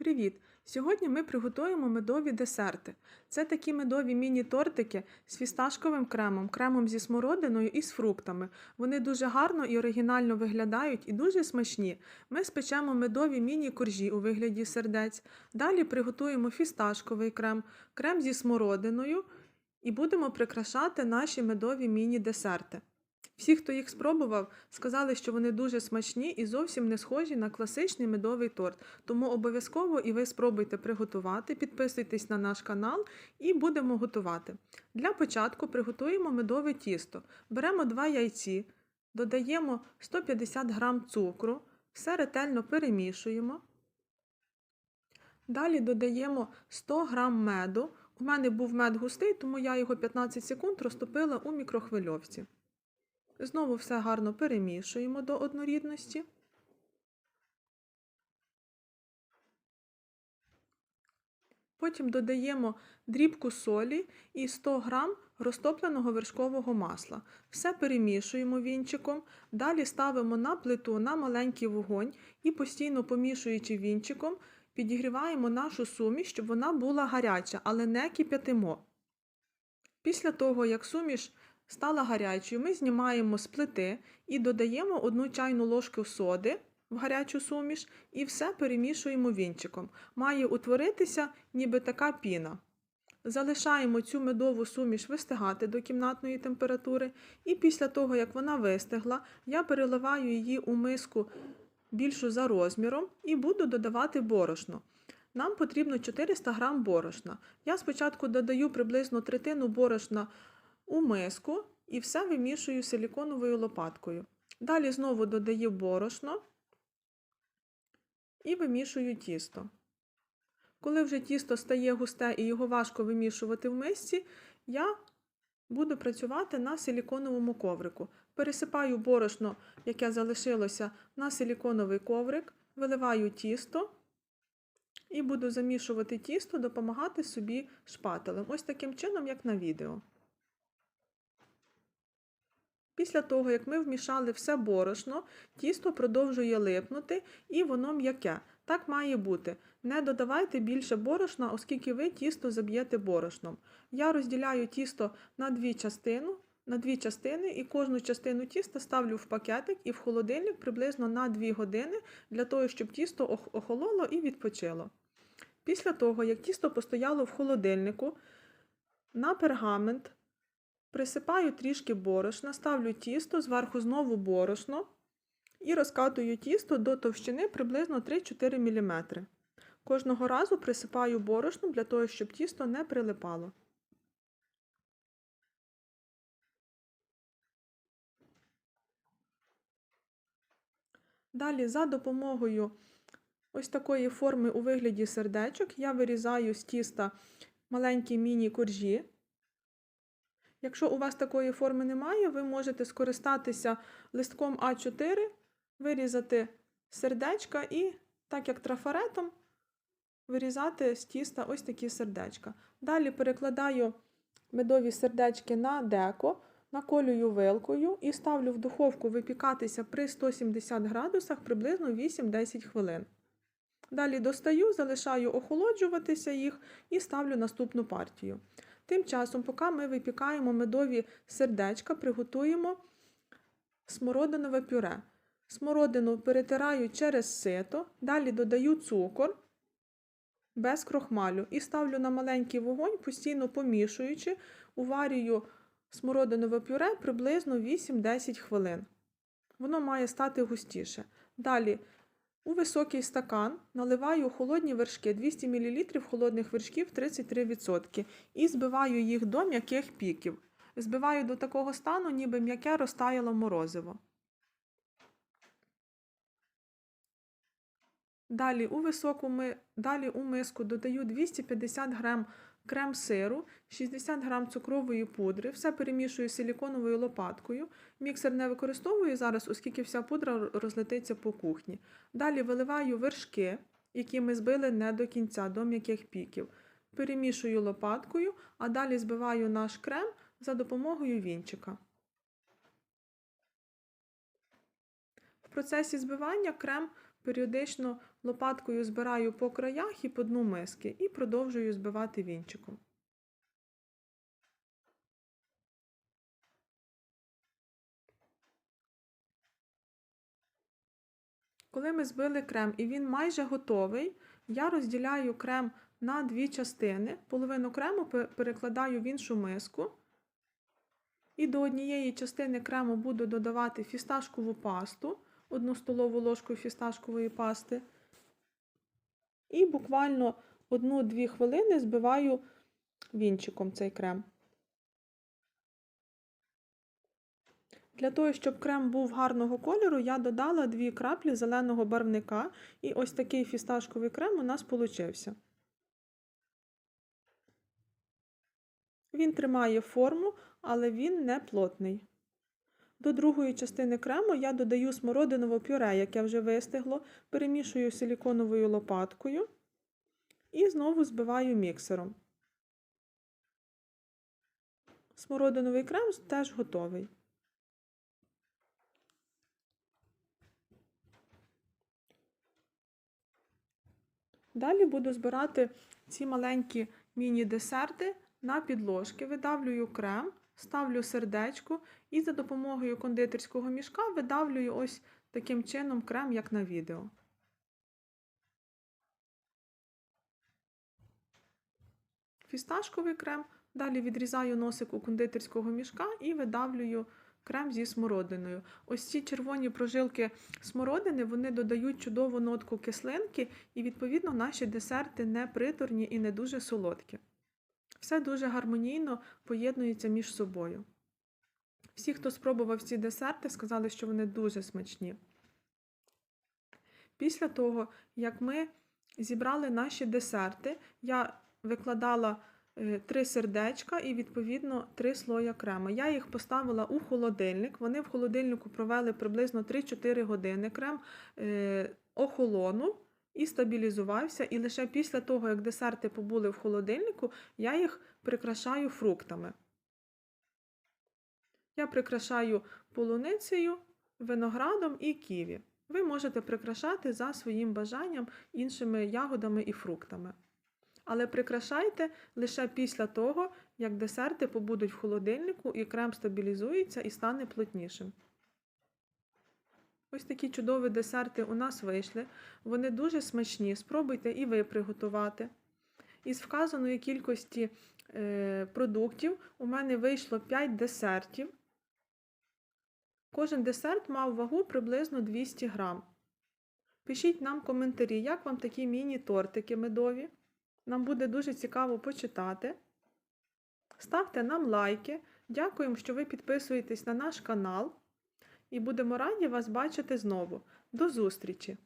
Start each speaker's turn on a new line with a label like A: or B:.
A: Привіт! Сьогодні ми приготуємо медові десерти. Це такі медові міні-тортики з фісташковим кремом, кремом зі смородиною і з фруктами. Вони дуже гарно і оригінально виглядають і дуже смачні. Ми спечемо медові міні-коржі у вигляді сердець. Далі приготуємо фісташковий крем, крем зі смородиною і будемо прикрашати наші медові міні-десерти. Всі, хто їх спробував, сказали, що вони дуже смачні і зовсім не схожі на класичний медовий торт. Тому обов'язково і ви спробуйте приготувати, підписуйтесь на наш канал і будемо готувати. Для початку приготуємо медове тісто. Беремо 2 яйці, додаємо 150 г цукру, все ретельно перемішуємо. Далі додаємо 100 г меду. У мене був мед густий, тому я його 15 секунд розтопила у мікрохвильовці. Знову все гарно перемішуємо до однорідності. Потім додаємо дрібку солі і 100 г розтопленого вершкового масла. Все перемішуємо вінчиком, далі ставимо на плиту на маленький вогонь і постійно помішуючи вінчиком, підігріваємо нашу суміш, щоб вона була гаряча, але не кип'ятимо. Після того, як суміш стала гарячою, ми знімаємо з плити і додаємо одну чайну ложку соди в гарячу суміш і все перемішуємо вінчиком. Має утворитися ніби така піна. Залишаємо цю медову суміш вистигати до кімнатної температури, і після того, як вона вистигла, я переливаю її у миску більшу за розміром і буду додавати борошно. Нам потрібно 400 г борошна. Я спочатку додаю приблизно третину борошна у миску і все вимішую силіконовою лопаткою. Далі знову додаю борошно і вимішую тісто. Коли вже тісто стає густе і його важко вимішувати в мисці, я буду працювати на силіконовому коврику. Пересипаю борошно, яке залишилося на силіконовий коврик, виливаю тісто і буду замішувати тісто, допомагати собі шпателем. Ось таким чином, як на відео. Після того, як ми вмішали все борошно, тісто продовжує липнути і воно м'яке. Так має бути. Не додавайте більше борошна, оскільки ви тісто заб'єте борошном. Я розділяю тісто на дві частини, на дві частини і кожну частину тіста ставлю в пакетик і в холодильник приблизно на 2 години для того, щоб тісто охололо і відпочило. Після того, як тісто постояло в холодильнику, на пергамент Присипаю трішки борошна, ставлю тісто, зверху знову борошно і розкатую тісто до товщини приблизно 3-4 мм. Кожного разу присипаю борошном для того, щоб тісто не прилипало. Далі, за допомогою ось такої форми у вигляді сердечок, я вирізаю з тіста маленькі міні-коржі. Якщо у вас такої форми немає, ви можете скористатися листком А4, вирізати сердечка і, так як трафаретом, вирізати з тіста ось такі сердечка. Далі перекладаю медові сердечки на деко, наколюю вилкою і ставлю в духовку випікатися при 170 градусах приблизно 8-10 хвилин. Далі достаю, залишаю охолоджуватися їх і ставлю наступну партію. Тим часом, поки ми випікаємо медові сердечка, приготуємо смородинове пюре. Смородину перетираю через сито, далі додаю цукор без крохмалю і ставлю на маленький вогонь, постійно помішуючи, уварюю смородинове пюре приблизно 8-10 хвилин. Воно має стати густіше. Далі у високий стакан наливаю холодні вершки 200 мл холодних вершків 33% і збиваю їх до м'яких піків. Збиваю до такого стану, ніби м'яке розтаяло морозиво. Далі у високу ми... Далі у миску додаю 250 г крем сиру, 60 г цукрової пудри, все перемішую силіконовою лопаткою. Міксер не використовую зараз, оскільки вся пудра розлетиться по кухні. Далі виливаю вершки, які ми збили не до кінця, до м'яких піків. Перемішую лопаткою, а далі збиваю наш крем за допомогою вінчика. В процесі збивання крем періодично лопаткою збираю по краях і по дну миски і продовжую збивати вінчиком. Коли ми збили крем і він майже готовий, я розділяю крем на дві частини. Половину крему перекладаю в іншу миску. І до однієї частини крему буду додавати фісташкову пасту, одну столову ложку фісташкової пасти. І буквально 1-2 хвилини збиваю вінчиком цей крем. Для того, щоб крем був гарного кольору, я додала 2 краплі зеленого барвника, і ось такий фісташковий крем у нас получився. Він тримає форму, але він не плотний. До другої частини крему я додаю смородинове пюре, яке вже вистигло, перемішую силіконовою лопаткою і знову збиваю міксером. Смородиновий крем теж готовий. Далі буду збирати ці маленькі міні-десерти на підложки, видавлюю крем, ставлю сердечко і за допомогою кондитерського мішка видавлюю ось таким чином крем, як на відео. Фісташковий крем, далі відрізаю носик у кондитерського мішка і видавлюю крем зі смородиною. Ось ці червоні прожилки смородини вони додають чудову нотку кислинки, і, відповідно, наші десерти не приторні і не дуже солодкі. Все дуже гармонійно поєднується між собою. Всі, хто спробував ці десерти, сказали, що вони дуже смачні. Після того, як ми зібрали наші десерти, я викладала е, три сердечка і, відповідно, три слоя крема. Я їх поставила у холодильник. Вони в холодильнику провели приблизно 3-4 години. Крем е, охолонув і стабілізувався. І лише після того, як десерти побули в холодильнику, я їх прикрашаю фруктами. Я прикрашаю полуницею, виноградом і ківі. Ви можете прикрашати за своїм бажанням іншими ягодами і фруктами. Але прикрашайте лише після того, як десерти побудуть в холодильнику і крем стабілізується і стане плотнішим. Ось такі чудові десерти у нас вийшли. Вони дуже смачні. Спробуйте і ви приготувати. Із вказаної кількості е, продуктів у мене вийшло 5 десертів. Кожен десерт мав вагу приблизно 200 грам. Пишіть нам коментарі, як вам такі міні-тортики медові. Нам буде дуже цікаво почитати. Ставте нам лайки. Дякуємо, що ви підписуєтесь на наш канал. І будемо раді вас бачити знову. До зустрічі!